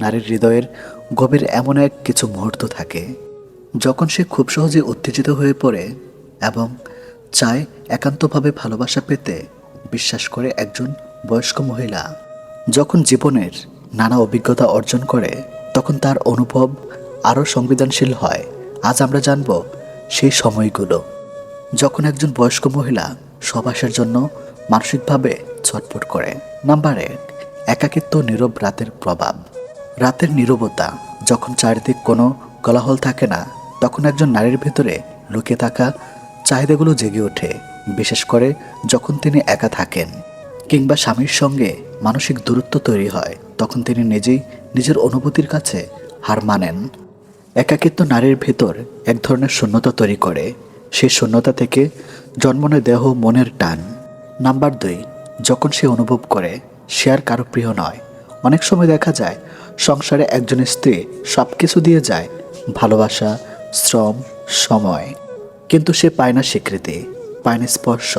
নারীর হৃদয়ের গভীর এমন এক কিছু মুহূর্ত থাকে, যখন সে খুব সহজে উত্তেজিত হয়ে পড়ে এবং চায় একান্তভাবে ভালোবাসা পেতে বিশ্বাস করে একজন বয়স্ক মহিলা। যখন জীবনের নানা অভিজ্ঞতা অর্জন করে, তখন তার অনুভব আরও সংবেদনশীল হয়। আজ আমরা জানব সেই সময়গুলো, যখন একজন বয়স্ক মহিলা সবাসের জন্য মানসিকভাবে ছটফট করে। নাম্বার এক, একাকিত্ব নীরব রাতের প্রভাব। রাতের নীরবতা, যখন চারিদিক কোনো কলাহল থাকে না, তখন একজন নারীর ভেতরে লুকিয়ে থাকা চাহিদাগুলো জেগে ওঠে, বিশেষ করে যখন তিনি একা থাকেন। কিংবা স্বামীর সঙ্গে মানসিক দূরত্ব তৈরি হয়, তখন তিনি নিজেই নিজের অনুভূতির কাছে হার মানেন। একাকিত্ব নারীর ভেতর এক ধরনের শূন্যতা তৈরি করে সেই শূন্যতা থেকে জন্ম নেয় দেহ মনের টান। নাম্বার দুই, যখন সে অনুভব করে, সে আর কারও প্রিয় নয়। অনেক সময় দেখা যায় সংসারে একজন স্ত্রী সব কিছু দিয়ে যায়, ভালোবাসা, শ্রম, সময়। কিন্তু সে পায় না স্বীকৃতি, পায় না স্পর্শ।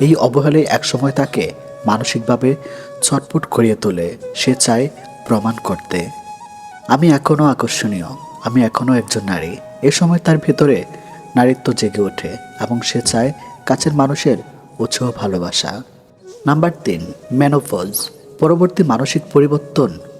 এই অবহেলায় একসময় তাকে মানসিকভাবে ছটফট করিয়ে তোলে, সে চায় প্রমাণ করতে। আমি এখনও আকর্ষণীয়, আমি এখনও একজন নারী। এ সময় তার ভেতরে নারীত্ব জেগে ওঠে এবং সে চায় কাছের মানুষের উৎসাহ ভালোবাসা। নাম্বার তিন ম্যানোপজ পরবর্তী মানসিক পরিবর্তন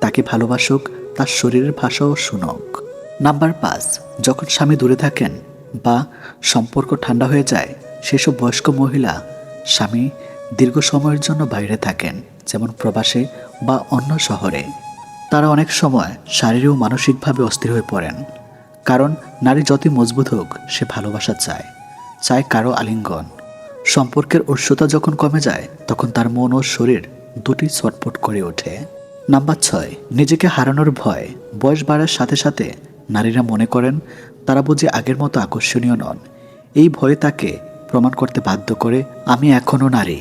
তাকে ভালোবাসুক, তার শরীরের ভাষাও শুনুক। নাম্বার পাঁচ, যখন স্বামী দূরে থাকেন বা সম্পর্ক ঠান্ডা হয়ে যায়, সেসব বয়স্ক মহিলা স্বামী দীর্ঘ সময়ের জন্য বাইরে থাকেন, যেমন প্রবাসে বা অন্য শহরে। তারা অনেক সময় শারীরিক ও মানসিকভাবে অস্থির হয়ে পড়েন, কারণ নারী যতই মজবুত হোক, সে ভালোবাসা চায় চায় কারও আলিঙ্গন। সম্পর্কের উৎসতা যখন কমে যায়, তখন তার মন ও শরীর দুটি ছটপট করে ওঠে। নাম্বার ছয়, নিজেকে হারানোর ভয়। বয়স বাড়ার সাথে সাথে নারীরা মনে করেন তারা বুঝি আগের মতো আকর্ষণীয় নন। এই ভয়ে তাকে প্রমাণ করতে বাধ্য করে, আমি এখনও নারী।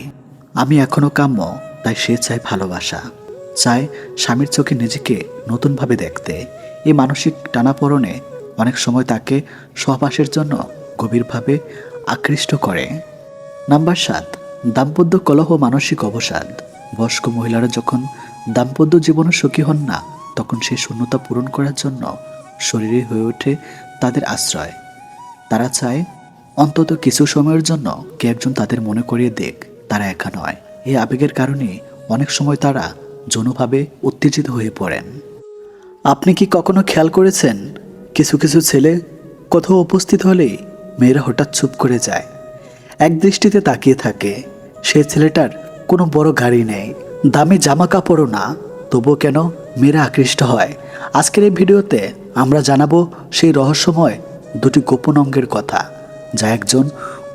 আমি এখনও কাম্য। তাই সে চায় ভালোবাসা। চায় স্বামীর চোখে নিজেকে নতুনভাবে দেখতে। এই মানসিক টানাপোড়নে অনেক সময় তাকে সহবাসের জন্য গভীরভাবে আকৃষ্ট করে। নাম্বার সাত, দাম্পত্য কলহ মানসিক অবসাদ। বয়স্ক মহিলারা যখন দাম্পত্য জীবনে সুখী হন না, তখন সেই শূন্যতা পূরণ করার জন্য শরীরে হয়ে ওঠে তাদের আশ্রয়। তারা চায়, অন্তত কিছু সময়ের জন্য কে একজন তাদের মনে করিয়ে দেখ, তারা একা নয়। এই আবেগের কারণে অনেক সময় তারা যৌনভাবে উত্তেজিত হয়ে পড়েন। আপনি কি কখনো খেয়াল করেছেন, কিছু কিছু ছেলে কোথাও উপস্থিত হলেই মেয়েরা হঠাৎ চুপ করে যায়? এক দৃষ্টিতে তাকিয়ে থাকে, সে ছেলেটার কোনো বড় গাড়ি নেই দামি জামা কাপড়ও না, তবুও কেন মেয়েরা আকৃষ্ট হয়? আজকের এই ভিডিওতে আমরা জানাব সেই রহস্যময় দুটি গোপন অঙ্গের কথা, যা একজন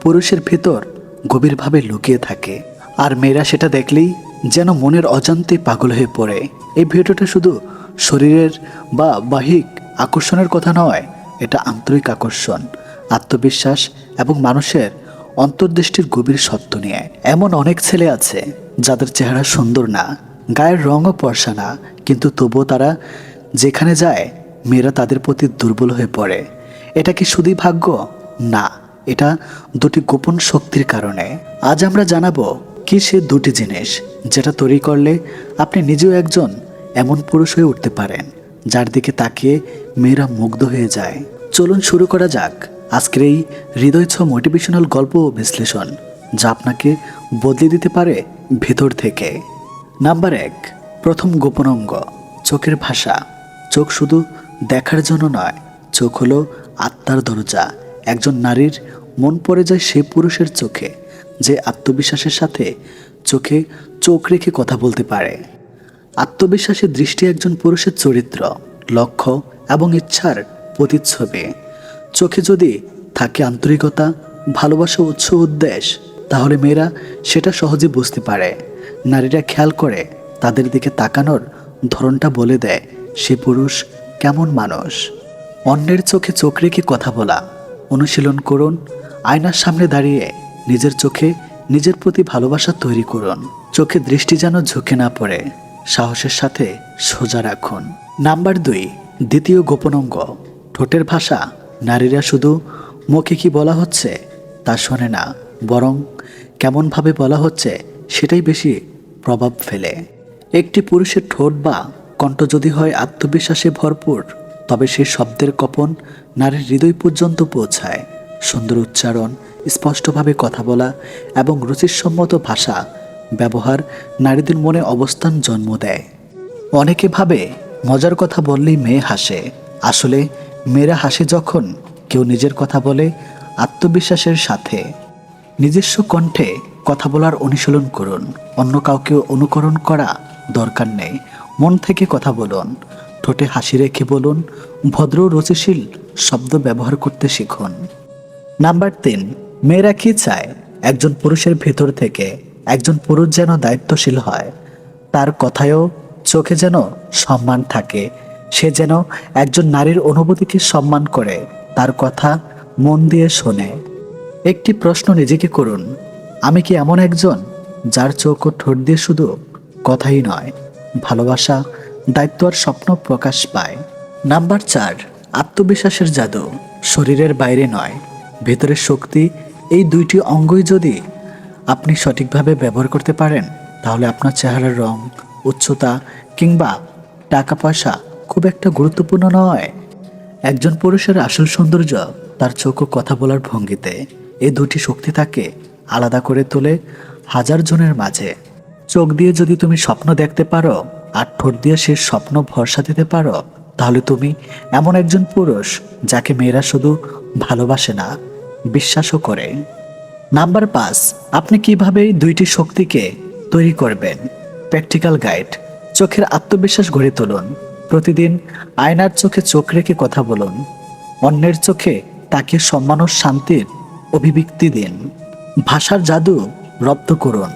পুরুষের ভেতর গভীরভাবে লুকিয়ে থাকে। আর মেয়েরা সেটা দেখলেই যেন মনের অজান্তে পাগল হয়ে পড়ে। এই ভিডিওটা শুধু শরীরের বা বাহিক আকর্ষণের কথা নয়, এটা আন্তরিক আকর্ষণ, আত্মবিশ্বাস এবং মানুষের অন্তর্দৃষ্টির গভীর সত্য নিয়ে। এমন অনেক ছেলে আছে, যাদের চেহারা সুন্দর না, গায়ের রঙও পরশা না, কিন্তু তবুও তারা যেখানে যায়, মেয়েরা তাদের প্রতি দুর্বল হয়ে পড়ে। এটা কি শুধুই ভাগ্য? না, এটা দুটি গোপন শক্তির কারণে। আজ আমরা জানাব কি সে দুটি জিনিস, যেটা তৈরি করলে আপনি নিজেও একজন এমন পুরুষ হয়ে উঠতে পারেন, যার দিকে তাকিয়ে মেয়েরা মুগ্ধ হয়ে যায়। চলুন শুরু করা যাক। আজকের এই হৃদয়ছ মোটিভেশনাল গল্প ও বিশ্লেষণ, যা আপনাকে বদলে দিতে পারে ভেতর থেকে। নাম্বার এক, প্রথম গোপন অঙ্গ, চোখের ভাষা। চোখ শুধু দেখার জন্য নয়, চোখ হলো আত্মার দরজা। একজন নারীর মন পড়ে যায় সে পুরুষের চোখে, যে আত্মবিশ্বাসের সাথে চোখে চোখ রেখে কথা বলতে পারে। আত্মবিশ্বাসের দৃষ্টি একজন পুরুষের চরিত্র, লক্ষ্য এবং ইচ্ছার প্রতিচ্ছবি। চোখে যদি থাকে আন্তরিকতা, ভালোবাসা উৎস উদ্দেশ্য তাহলে মেয়েরা সেটা সহজে বুঝতে পারে। নারীরা খেয়াল করে তাদের দিকে তাকানোর ধরনটা বলে দেয়, সে পুরুষ কেমন মানুষ? অন্যের চোখে চোখ রেখে কথা বলা, অনুশীলন করুন, আয়নার সামনে দাঁড়িয়ে নিজের চোখে নিজের প্রতি ভালোবাসা তৈরি করুন। চোখে দৃষ্টি যেন ঝুঁকে না পড়ে, সাহসের সাথে সোজা রাখুন। নাম্বার দুই, দ্বিতীয় গোপন অঙ্গ, ঠোঁটের ভাষা নারীরা শুধু মুখে কি বলা হচ্ছে তা শোনে না, বরং কেমনভাবে বলা হচ্ছে সেটাই বেশি প্রভাব ফেলে। একটি পুরুষের ঠোঁট বা কণ্ঠ যদি হয় আত্মবিশ্বাসে ভরপুর, তবে সেই শব্দের কপন নারীর হৃদয় পর্যন্ত পৌঁছায়। সুন্দর উচ্চারণ, স্পষ্টভাবে কথা বলা এবং রুচিসম্মত ভাষা ব্যবহার নারীদের মনে অবস্থান জন্ম দেয়। অনেকে ভাবে, মজার কথা বললেই মেয়ে হাসে। আসলে মেয়েরা হাসে যখন কেউ নিজের কথা বলে আত্মবিশ্বাসের সাথে। নিজস্ব কণ্ঠে কথা বলার অনুশীলন করুন। অন্য কাউকে অনুকরণ করা দরকার নেই। মন থেকে কথা বলুন। ঠোঁটে হাসি রেখে বলুন। ভদ্র, রুচিশীল শব্দ ব্যবহার করতে শিখুন। নাম্বার তিন, মেয়েরা কি চায়? একজন পুরুষের ভেতর থেকে একজন পুরুষ যেন দায়িত্বশীল হয়। তার কথায়ও চোখে যেন সম্মান থাকে। সে যেন একজন নারীর অনুভূতিকে সম্মান করে, তার কথা মন দিয়ে শোনে। একটি প্রশ্ন নিজেকে করুন, আমি কি এমন একজন যার চোখ ও ঠোঁট দিয়ে শুধু কথাই নয়, ভালোবাসা, দায়িত্ব আর স্বপ্ন প্রকাশ পায়? নাম্বার চার, আত্মবিশ্বাসের জাদু, শরীরের বাইরে নয়, ভেতরের শক্তি, এই দুইটি অঙ্গই যদি আপনি সঠিকভাবে ব্যবহার করতে পারেন, তাহলে আপনার চেহারার রং, উচ্চতা কিংবা টাকা পয়সা খুব একটা গুরুত্বপূর্ণ নয়। একজন পুরুষের আসল সৌন্দর্য তার চোখ ও কথা বলার ভঙ্গিতে এই দুটি শক্তি তাকে আলাদা করে তোলে হাজার জনের মাঝে। চোখ দিয়ে যদি তুমি স্বপ্ন দেখতে পারো আর ঠোঁট দিয়ে সে স্বপ্ন ভরসা দিতে পারো, তাহলে তুমি এমন একজন পুরুষ যাকে মেয়েরা শুধু ভালোবাসে না, বিশ্বাসও করে। নাম্বার পাঁচ, আপনি কীভাবে দুইটি শক্তিকে তৈরি করবেন? প্র্যাকটিক্যাল গাইড, চোখের আত্মবিশ্বাস গড়ে তুলুন। প্রতিদিন আয়নার চোখে চোখ রেখে কথা বলুন, অন্যের চোখে তাকে সম্মান ও শান্তির অভিব্যক্তি দিন। ভাষার জাদু রপ্ত করুন,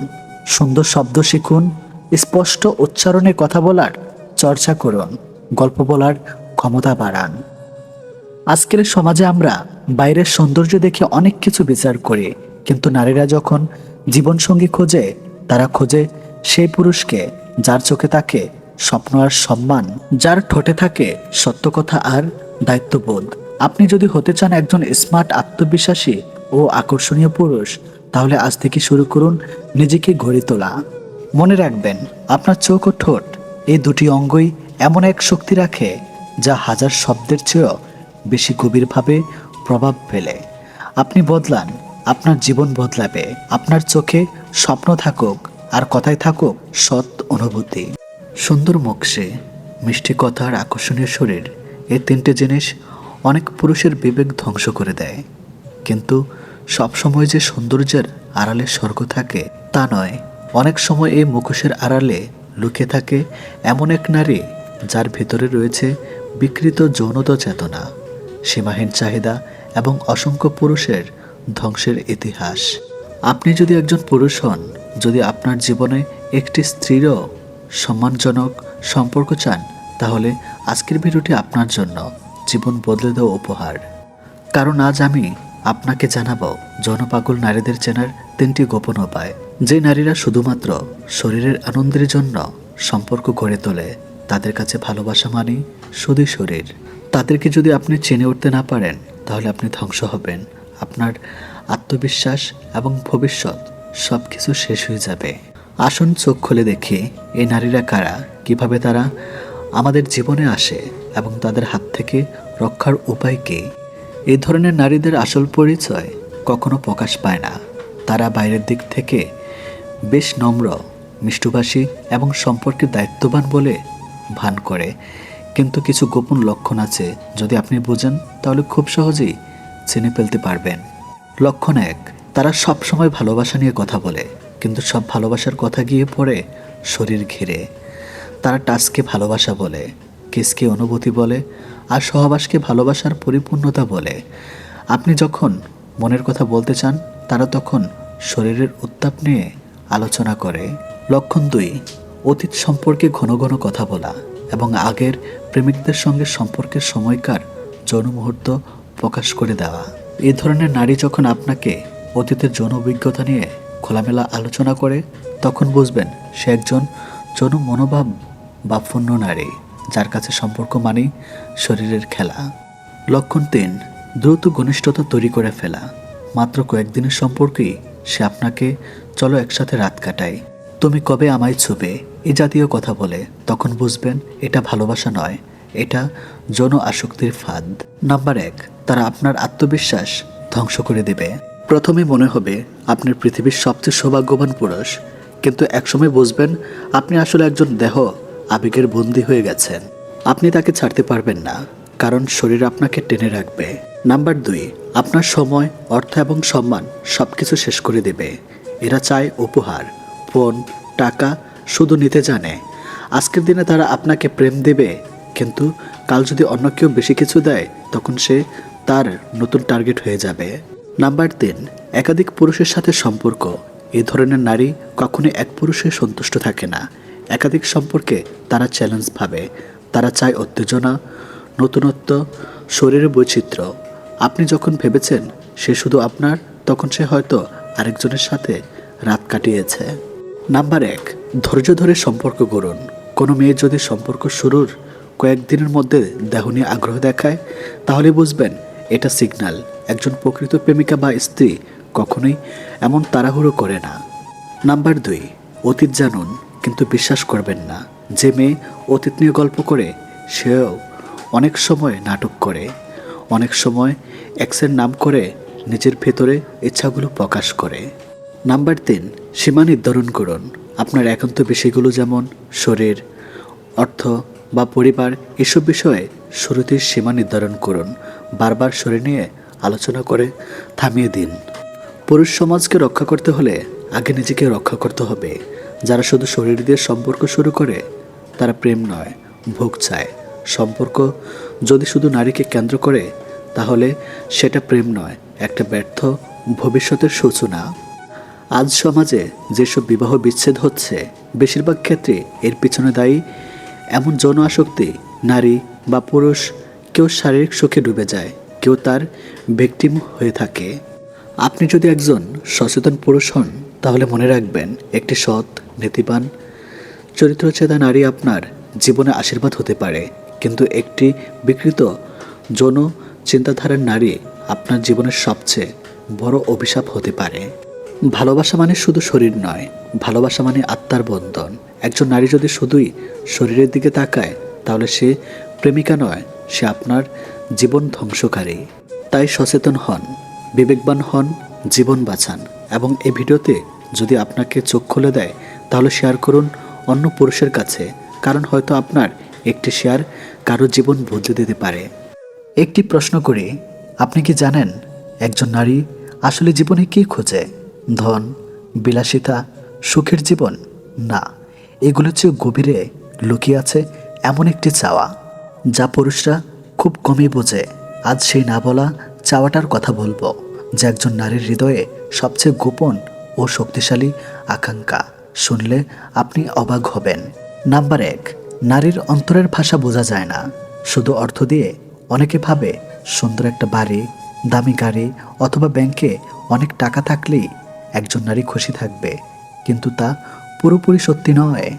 সুন্দর শব্দ শিখুন, স্পষ্ট উচ্চারণে কথা বলার চর্চা করুন, গল্প বলার ক্ষমতা বাড়ান। আজকের সমাজে আমরা বাইরের সৌন্দর্য দেখে অনেক কিছু বিচার করি, কিন্তু নারীরা যখন জীবনসঙ্গী খোঁজে, তারা খোঁজে সেই পুরুষকে যার চোখে থাকে স্বপ্ন আর সম্মান, যার ঠোঁটে থাকে সত্য কথা আর দায়িত্ববোধ। আপনি যদি হতে চান একজন স্মার্ট আত্মবিশ্বাসী ও আকর্ষণীয় পুরুষ, তাহলে আজ থেকে শুরু করুন নিজেকে গড়ে তোলা। মনে রাখবেন, আপনার চোখ ও ঠোঁট এই দুটি অঙ্গই এমন এক শক্তি রাখে যা হাজার শব্দের চেয়েও বেশি গভীরভাবে প্রভাব ফেলে। আপনি বদলান, আপনার জীবন বদলাবে, আপনার চোখে স্বপ্ন থাকুক আর কথায় থাকুক সৎ অনুভূতি। সুন্দর মুখসে মিষ্টি কথা আর আকর্ষণীয় শরীর এ তিনটে জিনিস অনেক পুরুষের বিবেক ধ্বংস করে দেয়। কিন্তু সবসময় যে সৌন্দর্যের আড়ালে স্বর্গ থাকে, তা নয়। অনেক সময় এই মুখোশের আড়ালে লুকিয়ে থাকে এমন এক নারী যার ভেতরে রয়েছে বিকৃত যৌনতা চেতনা, সীমাহীন চাহিদা এবং অসংখ্য পুরুষের ধ্বংসের ইতিহাস। আপনি যদি একজন পুরুষ হন, যদি আপনার জীবনে একটি স্ত্রীরও সম্মানজনক সম্পর্ক চান, তাহলে আজকের ভিডিওটি আপনার জন্য জীবন বদলে দেওয়া উপহার। কারণ আজ আমি আপনাকে জানাব, জনপাগল নারীদের চেনার তিনটি গোপন উপায়। যে নারীরা শুধুমাত্র শরীরের আনন্দের জন্য সম্পর্ক গড়ে তোলে, তাদের কাছে ভালোবাসা মানে শুধু শরীর। তাদেরকে যদি আপনি চেনে উঠতে না পারেন, তাহলে আপনি ধ্বংস হবেন। আপনার আত্মবিশ্বাস এবং ভবিষ্যৎ সব কিছু শেষ হয়ে যাবে। আসুন চোখ খুলে দেখি এই নারীরা কারা, কীভাবে তারা আমাদের জীবনে আসে এবং তাদের হাত থেকে রক্ষার উপায় কী? এই ধরনের নারীদের আসল পরিচয় কখনো প্রকাশ পায় না। তারা বাইরের দিক থেকে বেশ নম্র, মিষ্টভাষী এবং সম্পর্কে দায়িত্ববান বলে ভান করে। কিন্তু কিছু গোপন লক্ষণ আছে যদি আপনি বোঝেন, তাহলে খুব সহজেই চিনে ফেলতে পারবেন। লক্ষণ এক, তারা সবসময় ভালোবাসা নিয়ে কথা বলে। কিন্তু সব ভালোবাসার কথা গিয়ে পড়ে শরীর ঘিরে। তারা টাচকে ভালোবাসা বলে, কেসকে অনুভূতি বলে, আর সহবাসকে ভালোবাসার পরিপূর্ণতা বলে। আপনি যখন মনের কথা বলতে চান, তারা তখন শরীরের উত্তাপ নিয়ে আলোচনা করে। লক্ষণ দুই, অতীত সম্পর্কে ঘন ঘন কথা বলা এবং আগের প্রেমিকদের সঙ্গে সম্পর্কের সময়কার যৌন মুহূর্ত প্রকাশ করে দেওয়া। এ ধরনের নারী যখন আপনাকে অতীতের যৌন অভিজ্ঞতা নিয়ে খোলামেলা আলোচনা করে তখন বুঝবেন সে একজন যৌন মনোভাব বা নারী, যার কাছে সম্পর্ক মানে শরীরের খেলা। লক্ষণ তিন, দ্রুত ঘনিষ্ঠতা তৈরি করে ফেলা। মাত্র কয়েকদিনের সম্পর্কেই সে আপনাকে, চলো একসাথে রাত কাটাই। তুমি কবে আমায় ছুবে? এ জাতীয় কথা বলে তখন বুঝবেন এটা ভালোবাসা নয়, এটা যৌন আসক্তির ফাঁদ। নাম্বার এক, তারা আপনার আত্মবিশ্বাস ধ্বংস করে দেবে। প্রথমে মনে হবে আপনার পৃথিবীর সবচেয়ে সৌভাগ্যবান পুরুষ, কিন্তু একসময় বুঝবেন আপনি আসলে একজন দেহ আবেগের বন্দী হয়ে গেছেন। আপনি তাকে ছাড়তে পারবেন না, কারণ শরীর আপনাকে টেনে রাখবে। নাম্বার দুই, আপনার সময়, অর্থ এবং সম্মান সব কিছু শেষ করে দেবে। এরা চায় উপহার, ফোন, টাকা শুধু নিতে জানে। আজকের দিনে তারা আপনাকে প্রেম দেবে, কিন্তু কাল যদি অন্য কেউ বেশি কিছু দেয়, তখন সে তার নতুন টার্গেট হয়ে যাবে। নাম্বার তিন, একাধিক পুরুষের সাথে সম্পর্ক। এ ধরনের নারী কখনোই এক পুরুষে সন্তুষ্ট থাকে না। একাধিক সম্পর্কে তারা চ্যালেঞ্জ ভাবে। তারা চায় উত্তেজনা, নতুনত্ব শরীরের বৈচিত্র্য। আপনি যখন ভেবেছেন সে শুধু আপনার, তখন সে হয়তো আরেকজনের সাথে রাত কাটিয়েছে। নাম্বার এক, ধৈর্য ধরে সম্পর্ক গড়ুন। কোনো মেয়ে যদি সম্পর্ক শুরুর কয়েকদিনের মধ্যে দেহ নিয়ে আগ্রহ দেখায়, তাহলে বুঝবেন এটা সিগন্যাল একজন প্রকৃত প্রেমিকা বা স্ত্রী কখনোই এমন তাড়াহুড়ো করে না। নাম্বার দুই, অতীত জানুন, কিন্তু বিশ্বাস করবেন না। যে মেয়ে অতীত নিয়ে গল্প করে, সেও অনেক সময় নাটক করে, অনেক সময় এক্সের নাম করে নিজের ভেতরে ইচ্ছাগুলো প্রকাশ করে। নাম্বার তিন, সীমা নির্ধারণ করুন। আপনার একান্ত বিষয়গুলো যেমন শরীর, অর্থ বা পরিবার, এসব বিষয়ে শুরুতেই সীমা নির্ধারণ করুন। বারবার শরীর নিয়ে আলোচনা করে থামিয়ে দিন। পুরুষ সমাজকে রক্ষা করতে হলে আগে নিজেকে রক্ষা করতে হবে। যারা শুধু শরীর দিয়ে সম্পর্ক শুরু করে, তারা প্রেম নয়, ভোগ চায়। সম্পর্ক যদি শুধু নারীকে কেন্দ্র করে, তাহলে সেটা প্রেম নয়, একটা ব্যর্থ ভবিষ্যতের সূচনা। আজ সমাজে যেসব বিবাহ বিচ্ছেদ হচ্ছে, বেশিরভাগ ক্ষেত্রে এর পিছনে দায়ী এমন যৌন আসক্তি, নারী বা পুরুষ, কেউ শারীরিক সুখে ডুবে যায়, কেউ তার ভিকটিম হয়ে থাকে। আপনি যদি একজন সচেতন পুরুষ হন, তাহলে মনে রাখবেন একটি সৎ, নীতিবান চরিত্রচেতা নারী আপনার জীবনে আশীর্বাদ হতে পারে। কিন্তু একটি বিকৃত, যৌন চিন্তাধারার নারী আপনার জীবনের সবচেয়ে বড় অভিশাপ হতে পারে। ভালোবাসা মানে শুধু শরীর নয়, ভালোবাসা মানে আত্মার বন্ধন। একজন নারী যদি শুধুই শরীরের দিকে তাকায়, তাহলে সে প্রেমিকা নয়, সে আপনার জীবন ধ্বংসকারী। তাই সচেতন হন, বিবেকবান হন, জীবন বাঁচান এবং এই ভিডিওতে যদি আপনাকে চোখ খুলে দেয়, তাহলে শেয়ার করুন অন্য পুরুষের কাছে, কারণ হয়তো আপনার একটি শেয়ার কারও জীবন বদলে দিতে পারে। একটি প্রশ্ন করি, আপনি কি জানেন একজন নারী আসলে জীবনে কী খোঁজে? ধন, বিলাসিতা, সুখের জীবন? না এগুলো চেয়ে গভীরে লুকিয়ে আছে এমন একটি চাওয়া, যা পুরুষরা খুব কমই বোঝে। আজ সেই না বলা চাওয়াটার কথা বলব, যে একজন নারীর হৃদয়ে সবচেয়ে গোপন ও শক্তিশালী আকাঙ্ক্ষা। শুনলে আপনি অবাক হবেন। নাম্বার এক, নারীর অন্তরের ভাষা বোঝা যায় না। শুধু অর্থ দিয়ে অনেকে ভাবে, সুন্দর একটা বাড়ি, দামি গাড়ি অথবা ব্যাংকে অনেক টাকা থাকলেই একজন নারী খুশি থাকবে। কিন্তু তা পুরোপুরি সত্যি নয়।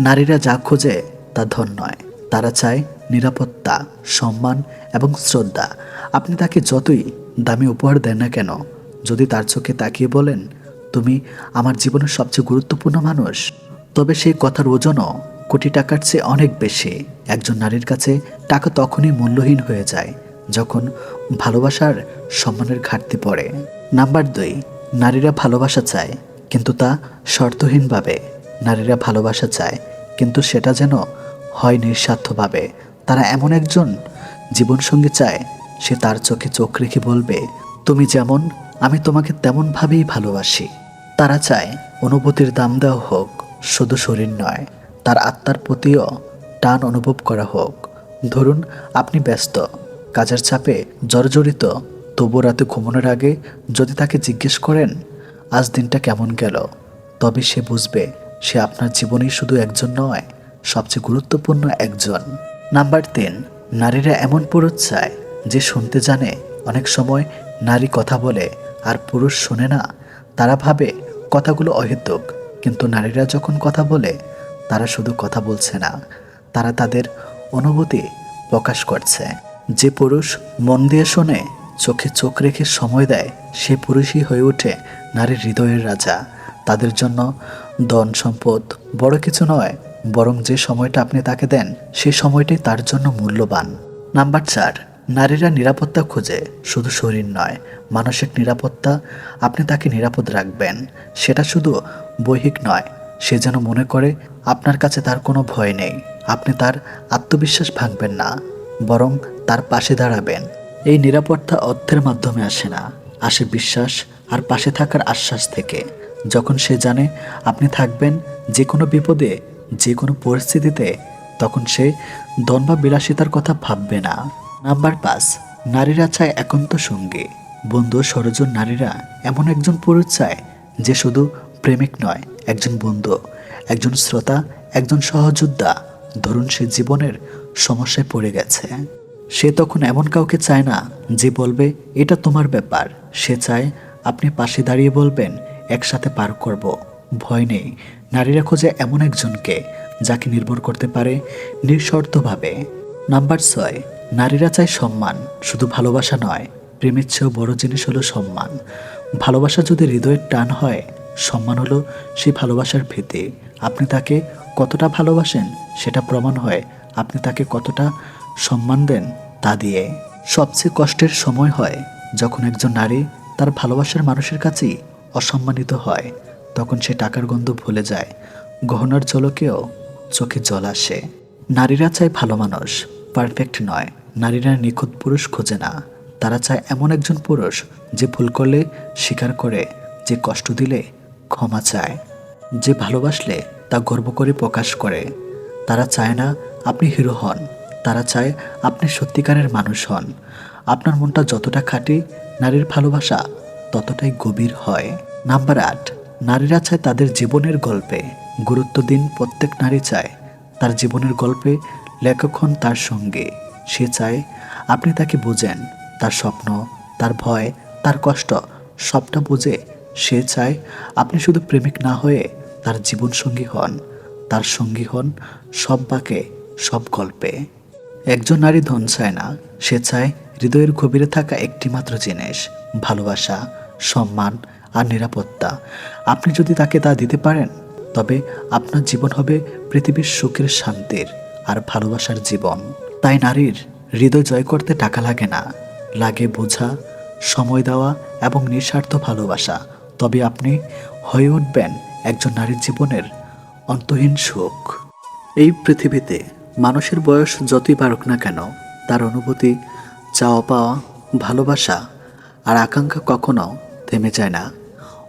নারীরা যা খোঁজে তা ধন নয়। তারা চায় নিরাপত্তা, সম্মান এবং শ্রদ্ধা। আপনি তাকে যতই দামি উপহার দেন না কেন, যদি তার চোখে তাকিয়ে বলেন, তুমি আমার জীবনের সবচেয়ে গুরুত্বপূর্ণ মানুষ, তবে সেই কথার ওজনও কোটি টাকার চেয়ে অনেক বেশি। একজন নারীর কাছে টাকা তখনই মূল্যহীন হয়ে যায়, যখন ভালোবাসার সম্মানের ঘাটতি পড়ে। নাম্বার দুই, নারীরা ভালোবাসা চায়, কিন্তু তা শর্তহীনভাবে। নারীরা ভালোবাসা চায়, কিন্তু সেটা যেন হয় নিঃস্বার্থভাবে। তারা এমন একজন জীবনসঙ্গী চায়, সে তার চোখে চোখ রেখে বলবে, তুমি যেমন, আমি তোমাকে তেমনভাবেই ভালোবাসি। তারা চায়, অনুভূতির দাম দেওয়া হোক, শুধু শরীর নয়, তার আত্মার প্রতিও টান অনুভব করা হোক। ধরুন, আপনি ব্যস্ত, কাজের চাপে জর্জরিত তবু রাতে ঘুমানোর আগে যদি তাকে জিজ্ঞেস করেন, আজ দিনটা কেমন গেল? তবে সে বুঝবে, সে আপনার জীবনেই শুধু একজন নয় সবচেয়ে গুরুত্বপূর্ণ একজন। নাম্বার তিন, নারীরা এমন পুরুষ চায় যে শুনতে জানে, অনেক সময় নারী কথা বলে আর পুরুষ শোনে না। তারা ভাবে, কথাগুলো অহেতুক, কিন্তু নারীরা যখন কথা বলে, তারা শুধু কথা বলছে না। তারা তাদের অনুভূতি প্রকাশ করছে। যে পুরুষ মন দিয়ে শোনে, চোখে চোখ রেখে সময় দেয়, সে পুরুষই হয়ে ওঠে নারীর হৃদয়ের রাজা। তাদের জন্য ধন সম্পদ বড় কিছু নয় বরং যে সময়টা আপনি তাকে দেন সেই সময়টাই তার জন্য মূল্যবান। নাম্বার চার, নারীরা নিরাপত্তা খোঁজে। শুধু শরীর নয়, মানসিক নিরাপত্তা, আপনি তাকে নিরাপদ রাখবেন। সেটা শুধু বৈহিক নয়, সে যেন মনে করে, আপনার কাছে তার কোনো ভয় নেই। আপনি তার আত্মবিশ্বাস ভাঙবেন না, বরং তার পাশে দাঁড়াবেন। এই নিরাপত্তা অর্থের মাধ্যমে আসে না, আসে বিশ্বাস আর পাশে থাকার আশ্বাস থেকে। যখন সে জানে আপনি থাকবেন, যে কোনো বিপদে যে কোনো পরিস্থিতিতে তখন সে ধন বা বিলাসিতার কথা ভাববে না। নাম্বার পাঁচ, নারীরা চায় একান্ত সঙ্গী। বন্ধু সরজন নারীরা এমন একজন পুরুষ চায় যে শুধু প্রেমিক নয়, একজন বন্ধু, একজন শ্রোতা, একজন সহযোদ্ধা। ধরুন সে জীবনের সমস্যায় পড়ে গেছে। সে তখন এমন কাউকে চায় না যে বলবে, এটা তোমার ব্যাপার। সে চায়, আপনি পাশে দাঁড়িয়ে বলবেন, একসাথে পার করব। ভয় নেই। নারীরা খোঁজে এমন একজনকে যাকে নির্ভর করতে পারে নিঃশর্তভাবে। নাম্বার ছয়, নারীরা চায় সম্মান, শুধু ভালোবাসা নয়, প্রেমের চেয়েও বড় জিনিস হলো সম্মান। ভালোবাসা যদি হৃদয়ের টান হয়, সম্মান হলো সেই ভালোবাসার ভিত্তি আপনি তাকে কতটা ভালোবাসেন, সেটা প্রমাণ হয় আপনি তাকে কতটা সম্মান দেন তা দিয়ে। সবচেয়ে কষ্টের সময় হয় যখন একজন নারী তার ভালোবাসার মানুষের কাছেই অসম্মানিত হয়। তখন সে টাকার গন্ধ ভুলে যায়। গহনার ঝলকেও চোখে জল আসে। নারীরা চায় ভালো মানুষ পারফেক্ট নয়। নারীরা নিখুঁত পুরুষ খোঁজে না। তারা চায় এমন একজন পুরুষ যে ভুল করলে স্বীকার করে, যে কষ্ট দিলে ক্ষমা চায়। যে ভালোবাসলে তা গর্ব করে প্রকাশ করে। তারা চায় না আপনি হিরো হন। তারা চায় আপনি সত্যিকারের মানুষ হন। আপনার মনটা যতটা খাটে নারীর ভালোবাসা ততটাই গভীর হয়। নাম্বার আট নারীরা চায় তাদের জীবনের গল্পে। গুরুত্ব দিন প্রত্যেক নারী চায় তার জীবনের গল্পে লেখক হন তার সঙ্গে। সে চায় আপনি তাকে বোঝেন, তার স্বপ্ন, তার ভয়, তার কষ্ট, সবটা বুঝে। সে চায় আপনি শুধু প্রেমিক না হয়ে তার জীবনসঙ্গী হন, তার সঙ্গী হন সব বাকে, সব গল্পে। একজন নারী ধন চায় না, সে চায় হৃদয়ের গভীরে থাকা একটিমাত্র জিনিস, ভালোবাসা, সম্মান আর নিরাপত্তা। আপনি যদি তাকে তা দিতে পারেন, তবে আপনার জীবন হবে পৃথিবীর সুখের শান্তির আর ভালোবাসার জীবন। তাই নারীর হৃদয় জয় করতে টাকা লাগে না। লাগে বোঝা, সময় দেওয়া এবং নিঃস্বার্থ ভালোবাসা। তবে আপনি হয়ে উঠবেন একজন নারীর জীবনের অন্তহীন সুখ। এই পৃথিবীতে মানুষের বয়স যতই বাড়ুক না কেন, তার অনুভূতি চাওয়া পাওয়া ভালোবাসা আর আকাঙ্ক্ষা কখনো থেমে যায় না।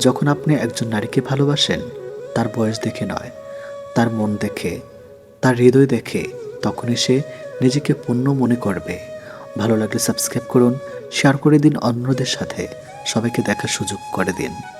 যখন আপনি একজন নারীকে ভালোবাসেন, তার বয়স দেখে নয়, তার মন দেখে, তার হৃদয় দেখে, তখনই সে নিজেকে পূর্ণ মনে করবে। ভালো লাগলে সাবস্ক্রাইব করুন, শেয়ার করে দিন অন্যদের সাথে। সবাইকে দেখার সুযোগ করে দিন।